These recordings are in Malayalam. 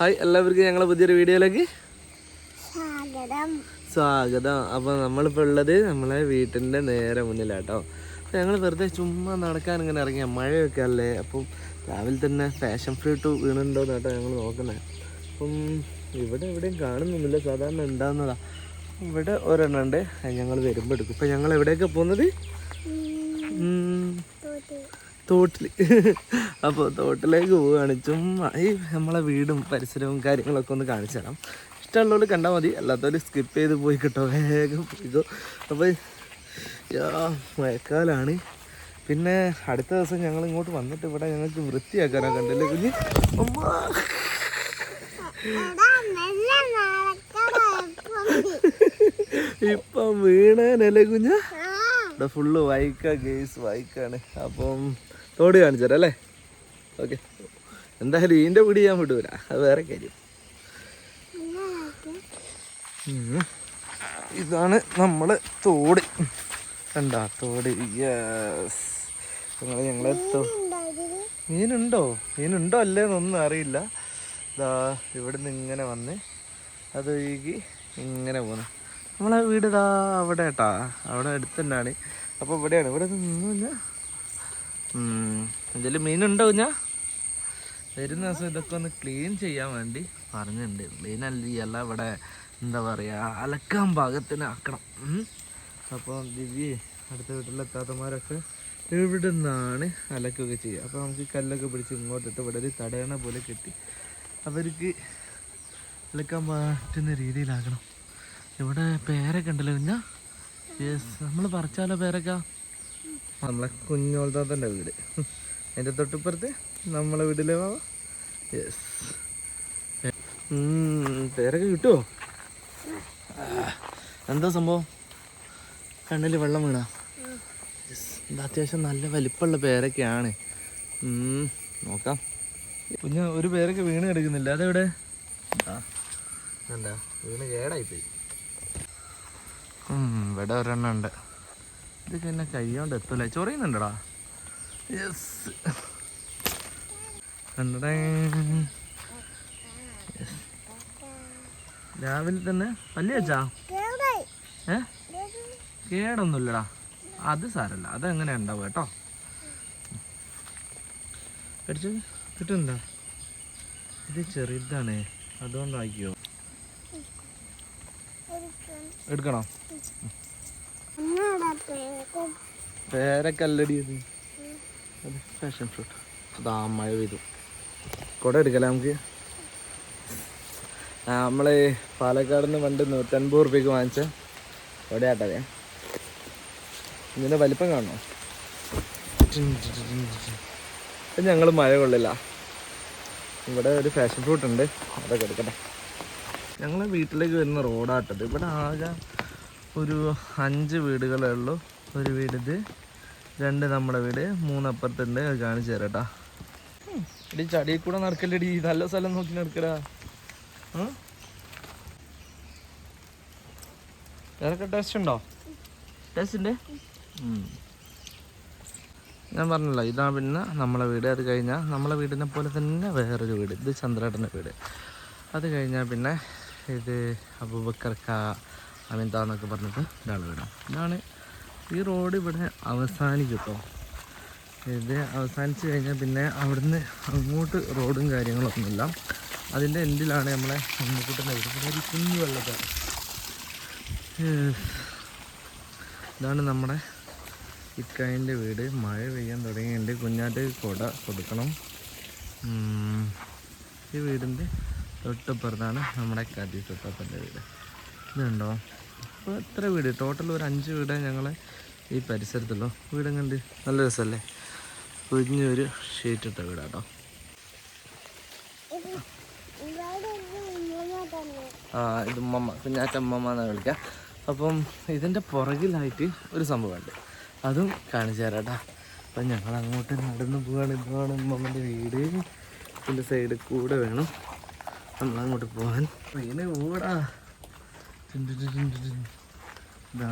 ഹായ് എല്ലാവർക്കും ഞങ്ങളെ പുതിയൊരു വീഡിയോയിലേക്ക് സ്വാഗതം. സ്വാഗതം. അപ്പോൾ നമ്മളിപ്പോൾ ഉള്ളത് നമ്മളെ വീട്ടിന്റെ നേരെ മുന്നിലാട്ടോ. അപ്പോൾ ഞങ്ങൾ വെറുതെ ചുമ്മാ നടക്കാൻ ഇങ്ങനെ ഇറങ്ങിയ. മഴയൊക്കെ അല്ലേ? അപ്പം രാവിലെ തന്നെ ഫാഷൻ ഫ്രൂട്ട് വീണുണ്ടോ കേട്ടോ ഞങ്ങൾ നോക്കുന്നത് അപ്പം ഇവിടെ എവിടെയും കാണുന്നൊന്നുമില്ല. സാധാരണ ഉണ്ടാകുന്നതാ ഇവിടെ ഒരെണ്ണം ഉണ്ട്. ഞങ്ങൾ വരുമ്പോൾ എടുക്കും. ഇപ്പം ഞങ്ങൾ എവിടെയൊക്കെ പോകുന്നത്? തോട്ടിൽ അപ്പോൾ തോട്ടിലേക്ക് പോവുകയാണ്. ചുമ്മാ ഈ നമ്മളെ വീടും പരിസരവും കാര്യങ്ങളൊക്കെ ഒന്ന് കാണിച്ചു തരാം. ഇഷ്ടമുള്ളവർ കണ്ടാൽ മതി. അല്ലാത്തവർ സ്കിപ്പ് ചെയ്ത് പോയി കിട്ടോ. വേഗം പോയിക്കോ. അപ്പോൾ യാ മഴക്കാലാണ്. പിന്നെ അടുത്ത ദിവസം ഞങ്ങൾ ഇങ്ങോട്ട് വന്നിട്ട് ഇവിടെ ഞങ്ങൾക്ക് വൃത്തിയാക്കാനാ കണ്ടല്ലേ കുഞ്ഞ്? ഇപ്പൊ ഇപ്പം വീണാനല്ലേ കുഞ്ഞ? ഇവിടെ ഫുള്ള് വൈക്ക ഗേസ് വൈക്കാണ്. അപ്പം തോട് കാണിച്ചു ഓക്കെ. എന്തായാലും ഇതിന്റെ പിടി ഞാൻ വിടൂല. അത് വേറെ കാര്യം. ഇതാണ് നമ്മൾ തോട്. കണ്ടാ തോട്. യെസ് ഞങ്ങൾ ഞങ്ങളെ മീനുണ്ടോ? മീനുണ്ടോ അല്ലേ എന്നൊന്നും അറിയില്ല. ഇതാ ഇവിടുന്ന് ഇങ്ങനെ വന്ന് അത് ഒഴുകി ഇങ്ങനെ പോന്നു. നമ്മളെ വീട് ഇതാ അവിടെ കേട്ടാ അവിടെ അടുത്ത് അപ്പോൾ ഇവിടെയാണ്. ഇവിടെ നിന്നു എന്തെങ്കിലും മീനുണ്ടോ ഞാൻ? വരുന്ന ദിവസം ഇതൊക്കെ ഒന്ന് ക്ലീൻ ചെയ്യാൻ വേണ്ടി പറഞ്ഞിട്ടുണ്ട്. ക്ലീൻ അല്ല ഇവിടെ എന്താ പറയുക അലക്കാൻ പാകത്തിന് ആക്കണം. അപ്പോൾ ദിവ്യ അടുത്ത വീട്ടിലെ താത്തമാരൊക്കെ ഇവിടെ നിന്നാണ് അലക്കുകയൊക്കെ ചെയ്യുക? അപ്പോൾ നമുക്ക് കല്ലൊക്കെ പിടിച്ച് ഇങ്ങോട്ടിട്ട് ഇവിടെ ഒരു തടയണ പോലെ കെട്ടി. അവർക്ക് അലക്കാൻ പറ്റുന്ന രീതിയിലാക്കണം. ഇവിടെ പേരൊക്കെ ഉണ്ടല്ലോ പിന്നെ നമ്മൾ പറിച്ചാലോ പേരൊക്കെ? നമ്മളെ കുഞ്ഞോൾത്താത്തന്റെ വീട്. അതിന്റെ തൊട്ടിപ്പുറത്ത് നമ്മളെ വീട്ടിലെ വാ യെസ് പേരൊക്കെ കിട്ടുമോ എന്താ സംഭവം? കണ്ണിൽ വെള്ളം വീണ? ഇത് അത്യാവശ്യം നല്ല വലിപ്പമുള്ള പേരൊക്കെയാണ്. നോക്കാം. കുഞ്ഞ് ഒരു പേരൊക്കെ വീണ് കിടക്കുന്നില്ല. അതെവിടെ? എന്താ വീണ് കേടായിപ്പോയി. ഇവിടെ ഒരെണ്ണം ഉണ്ട്. ഇതൊക്കെ എന്നെ കൈകൊണ്ട് എത്തൂല. ചൊറിയുന്നുണ്ടടാ? യെസ്. രാവിലെ തന്നെ പല്ലി വെച്ചാ കേടൊന്നുമില്ലടാ. അത് സാരല്ല. അതെങ്ങനെ ഉണ്ടാവും കേട്ടോ? കടിച്ചു കിട്ടുന്നുണ്ടോ ഇത് ചെറുതാണ്. അതുകൊണ്ടാക്കിയോ? എടുക്കണോ? പേരക്കല്ലടി അത് അത് ഫാഷൻ ഫ്രൂട്ട് അതാ മഴ പെയ്തു. കുട നമുക്ക്? നമ്മളെ പാലക്കാട് നിന്ന് പണ്ട് നൂറ്റൻപത് റുപ്യക്ക് വാങ്ങിച്ച കുടയാട്ടതേ ഇതിന്റെ വലിപ്പം കാണണോ ഞങ്ങൾ മഴ കൊള്ളില്ല. ഇവിടെ ഒരു ഫാഷൻ ഫ്രൂട്ട് ഉണ്ട്. അതൊക്കെ എടുക്കട്ടെ. ഞങ്ങൾ വീട്ടിലേക്ക് വരുന്ന റോഡാട്ടത് ഇവിടെ ആകെ ഒരു അഞ്ച് വീടുകളേ ഉള്ളൂ. ഒരു വീട് ഇത് രണ്ട് നമ്മുടെ വീട് മൂന്നപ്പുറത്തുണ്ട്. അത് കാണിച്ചു തരാം കേട്ടാ ഇടി ചടിയിൽ കൂടെ നടക്കല്ലടി. നല്ല സ്ഥലം നോക്കി നടക്കടാ. ആ? ടെസ്റ്റ് ടേസ്റ്റ് ഉണ്ടോ? ടേസ്റ്റ് ഉണ്ട്. ഞാൻ പറഞ്ഞല്ലോ ഇതാ പിന്നെ നമ്മളെ വീട്. അത് കഴിഞ്ഞാൽ നമ്മളെ വീടിനെ പോലെ തന്നെ വേറൊരു വീട്. ഇത് ചന്ദ്രേട്ടന്റെ വീട്. അത് കഴിഞ്ഞാൽ പിന്നെ ഇത് അബൂബക്കർക്ക അമിതാന്നൊക്കെ പറഞ്ഞിട്ട് ഒരാൾ വിടാം ഇതാണ് ഈ റോഡ് ഇവിടെ അവസാനിക്കും കേട്ടോ ഇത് അവസാനിച്ച് കഴിഞ്ഞാൽ പിന്നെ അവിടുന്ന് അങ്ങോട്ട് റോഡും കാര്യങ്ങളൊന്നുമില്ല. അതിന്റെ എൻഡിലാണ് നമ്മളെ അമ്മക്കൂട്ടന്റെ വീട്? ഇവിടെ ഒരു കുഞ്ഞു വെള്ളത്തെ ഇതാണ് നമ്മുടെ ഇക്കായന്റെ വീട്. മഴ പെയ്യാൻ തുടങ്ങിയിട്ടുണ്ട്. കുഞ്ഞാറ്റ് കൊട കൊടുക്കണം. ഈ വീടിന്റെ തൊട്ടപ്പുറത്താണ് നമ്മുടെ കതി തൊട്ടപ്പന്റെ വീട്. ഇതുണ്ടോ? അപ്പോൾ എത്ര വീട്? ടോട്ടൽ ഒരു അഞ്ച് വീട് ഞങ്ങൾ ഈ പരിസരത്തുള്ളൂ. വീടും കണ്ട് നല്ല രസമല്ലേ കുഞ്ഞൊരു ഷീറ്റിട്ട വീടാട്ടോ. ആ ഇത് ഉമ്മമ്മ. കുഞ്ഞാറ്റ ഉമ്മമ്മ എന്നാണ് വിളിക്കുക അപ്പം ഇതിന്റെ പുറകിലായിട്ട് ഒരു സംഭവമുണ്ട്. അതും കാണിച്ചു തരാട്ടാ. അപ്പം ഞങ്ങൾ അങ്ങോട്ട് നടന്നു പോവാണ്. ഇതാണ് ഉമ്മമ്മന്റെ വീട്. ഇതിന്റെ സൈഡിൽ കൂടെ വേണം നമ്മളങ്ങോട്ട് പോകാൻ ട്രെയിന് ഓടാ ഇതാ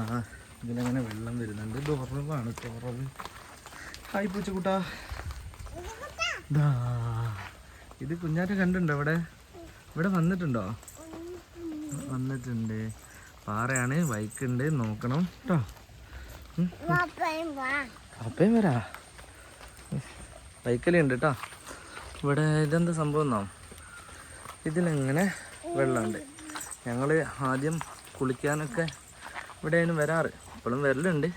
ഇതിലങ്ങനെ വെള്ളം വരുന്നുണ്ട്. ദോറവാണ് തുറവ് ഹായ് പൂച്ചക്കുട്ടാ. ദാ ഇത് കുഞ്ഞാറ്റ കണ്ടുണ്ടോ ഇവിടെ ഇവിടെ വന്നിട്ടുണ്ടോ? വന്നിട്ടുണ്ട്. പാറയാണ് ബൈക്കുണ്ട് നോക്കണം കേട്ടോ അപ്പയും വരാ. ബൈക്കലുണ്ട് കേട്ടോ ഇവിടെ ഇതെന്താ സംഭവം എന്നോ? ഇതിലങ്ങനെ വെള്ളമുണ്ട്. ഞങ്ങൾ ആദ്യം കുളിക്കാനൊക്കെ ഇവിടെയാണ് വരാറ്. ഇപ്പോഴും വരലുണ്ട്.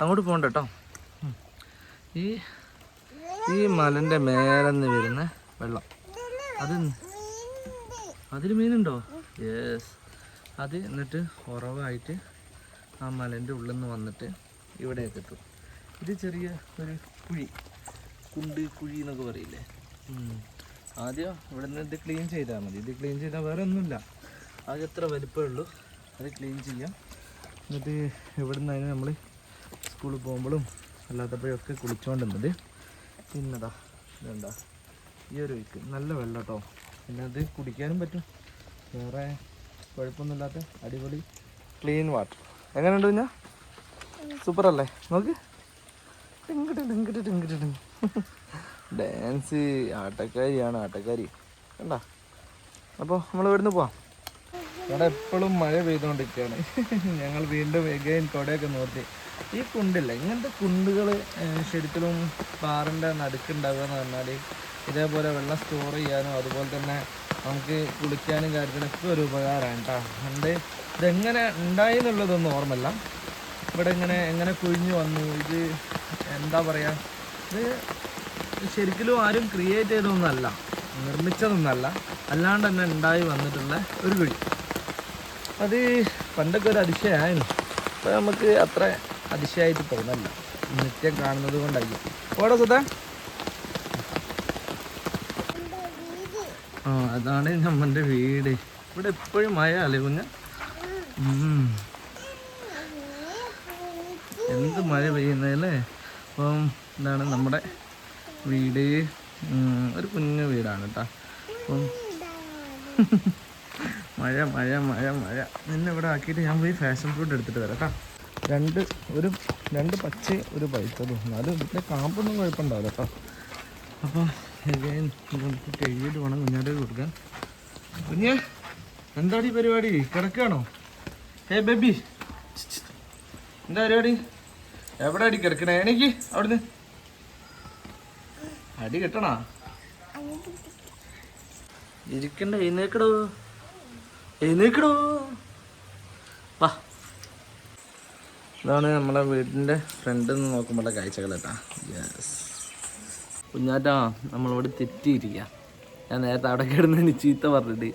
അങ്ങോട്ട് പോകണ്ട കേട്ടോ ഈ ഈ മലന്റെ മേലെന്ന് വരുന്ന വെള്ളം. അത് അതിൽ മീനുണ്ടോ? യെസ് അത് എന്നിട്ട് ഉറവായിട്ട് ആ മലന്റെ ഉള്ളിൽ നിന്ന് വന്നിട്ട് ഇവിടെയൊക്കെ എത്തും. ഇത് ചെറിയ ഒരു കുഴി. കുണ്ട് കുഴി എന്നൊക്കെ പറയില്ലേ? ആദ്യം ഇവിടെ നിന്ന് ഇത് ക്ലീൻ ചെയ്താൽ മതി. ഇത് ക്ലീൻ ചെയ്താൽ വേറെ ഒന്നുമില്ല ആകെ എത്ര വലിപ്പമേ ഉള്ളൂ. അത് ക്ലീൻ ചെയ്യാം. എന്നിട്ട് ഇവിടെ നിന്ന് അതിന് നമ്മൾ സ്കൂളിൽ പോകുമ്പോഴും അല്ലാത്തപ്പോഴൊക്കെ കുളിച്ചുകൊണ്ടിരുന്നത് പിന്നതാ ഇതെന്താ? ഈ ഒരു വീക്ക് നല്ല വെള്ളം കേട്ടോ പിന്നെ അത് കുടിക്കാനും പറ്റും. വേറെ കുഴപ്പമൊന്നുമില്ലാത്ത അടിപൊളി ക്ലീൻ വാട്ടർ എങ്ങനെയുണ്ട് പിന്നെ സൂപ്പർ അല്ലേ നോക്ക്. ടിങ്കിട്ട് ടിങ്കിട്ട് ടിങ്കിട്ട് ടിങ്. ഡാൻസ് ആട്ടക്കാരിയാണ് ആട്ടക്കാരി. കണ്ട? അപ്പോൾ നമ്മൾ ഇവിടുന്ന് പോവാം. ഇവിടെ എപ്പോഴും മഴ പെയ്തുകൊണ്ടിരിക്കുകയാണ് ഞങ്ങൾ വീണ്ടും എഗൈൻ കൊടയൊക്കെ നോക്കി. ഈ കുണ്ടില്ല ഇങ്ങനത്തെ കുണ്ടുകൾ ശരിക്കും പാറിന്റെ നടുക്കുണ്ടാവുക എന്ന് പറഞ്ഞാൽ ഇതേപോലെ വെള്ളം സ്റ്റോർ ചെയ്യാനും അതുപോലെ തന്നെ നമുക്ക് കുളിക്കാനും കാര്യത്തിനൊക്കെ ഒരു ഉപകാരമാണ് കേട്ടോ. അതുകൊണ്ട് ഇതെങ്ങനെ ഉണ്ടായി എന്നുള്ളതൊന്നും ഓർമ്മല്ല ഇവിടെ ഇങ്ങനെ എങ്ങനെ കുഴിഞ്ഞു വന്നു ഇത് എന്താ പറയുക ഇത് ശരിക്കും ആരും ക്രിയേറ്റ് ചെയ്തൊന്നല്ല നിർമ്മിച്ചതൊന്നല്ല. അല്ലാണ്ട് തന്നെ ഉണ്ടായി വന്നിട്ടുള്ള ഒരു കുഴി. അത് പണ്ടൊക്കെ ഒരു അതിശയമായിരുന്നു. അപ്പോൾ നമുക്ക് അത്ര അതിശയമായിട്ട് തോന്നല്ല നിത്യം കാണുന്നത് കൊണ്ടായിരിക്കും. ഓടെ സുധ. ആ അതാണ് നമ്മുടെ വീട്. ഇവിടെ എപ്പോഴും മഴ അല്ലേ കുഞ്ഞ എന്ത് മഴ പെയ്യുന്നതല്ലേ? അപ്പം ഇതാണ് നമ്മുടെ വീട്. ഒരു കുഞ്ഞു വീടാണ് കേട്ടോ. അപ്പം മഴ മഴ മഴ മഴ. നിന്നെ ഇവിടെ ആക്കിയിട്ട് ഞാൻ പോയി ഫാഷൻ ഫ്രൂട്ട് എടുത്തിട്ട് വരാം കേട്ടോ. രണ്ട് ഒരു രണ്ട് പച്ച ഒരു പഴുത്തതും. എന്നാലും ഇതിന്റെ കാമ്പൊന്നും കുഴപ്പമുണ്ടാവില്ല കേട്ടോ. അപ്പോൾ again നമുക്ക് കഴുകിയിട്ട് വേണം കുഞ്ഞാട് കൊടുക്കാൻ. കുഞ്ഞ് എന്താടി പരിപാടി? കിടക്കുകയാണോ? Hey baby. എന്താ പരിപാടി? എവിടെ അടി കിടക്കണേ? എനിക്ക് അവിടുന്ന്. അടി കിട്ടണ? ഇരിക്കണ്ട എഴുന്നേക്കടോ. എഴുന്നേക്കടോ. വാ. ഇതാണ് നമ്മളെ വീടിന്റെ ഫ്രണ്ടിൽ നിന്ന് നോക്കുമ്പോഴുള്ള കാഴ്ചകൾ കേട്ടാ. യെസ് കുഞ്ഞാറ്റാ നമ്മളിവിടെ തെറ്റിയിരിക്കുക ഞാൻ നേരത്തെ അവിടെ കിടന്ന് ചീത്ത പറഞ്ഞിട്ട്.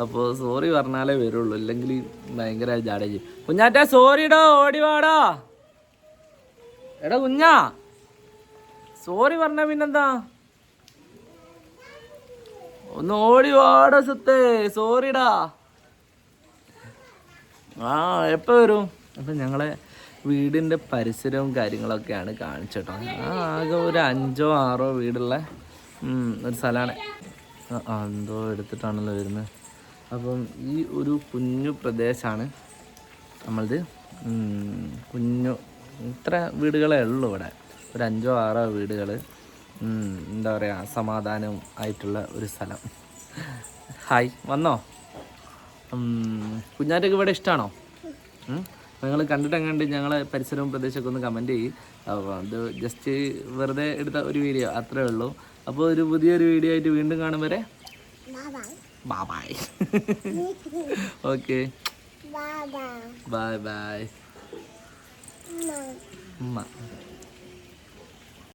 അപ്പോൾ സോറി പറഞ്ഞാലേ വരുള്ളൂ. ഇല്ലെങ്കിൽ ഭയങ്കര ജാഡേജ് കുഞ്ഞാറ്റാ സോറിടോ ഓടി വാടാ എടാ കുഞ്ഞാ. സോറി പറഞ്ഞ പിന്നെന്താ? ഒന്ന് ഓടി വാടാ സത്തേ. സോറിടാ ആ എപ്പോൾ വരും? അപ്പം ഞങ്ങളെ വീടിന്റെ പരിസരവും കാര്യങ്ങളൊക്കെയാണ് കാണിച്ചിട്ടോ. ആകെ ഒരു അഞ്ചോ ആറോ വീടുള്ള ഒരു സ്ഥലമാണ് എന്തോ എടുത്തിട്ടാണല്ലോ വരുന്നത് അപ്പം ഈ ഒരു കുഞ്ഞു പ്രദേശമാണ് നമ്മളത് കുഞ്ഞു ഇത്ര വീടുകളേ ഉള്ളൂ ഇവിടെ. ഒരു അഞ്ചോ ആറോ വീടുകൾ എന്താ പറയുക സമാധാനം ആയിട്ടുള്ള ഒരു സ്ഥലം. ഹായ് വന്നോ? കുഞ്ഞാറ്റൊക്കെ ഇവിടെ ഇഷ്ടമാണോ നിങ്ങൾ കണ്ടിട്ട് എങ്ങാണ്ട് ഞങ്ങളെ പരിസരവും പ്രദേശമൊക്കെ ഒന്ന് കമന്റ് ചെയ്യും. അപ്പോൾ അത് ജസ്റ്റ് വെറുതെ എടുത്ത ഒരു വീഡിയോ അത്രേ ഉള്ളൂ. അപ്പോൾ ഒരു പുതിയൊരു വീഡിയോ ആയിട്ട് വീണ്ടും കാണും വരെ. ബാബായ് ബായ് ഓക്കെ ബായ് ബായ് ഉമ്മ.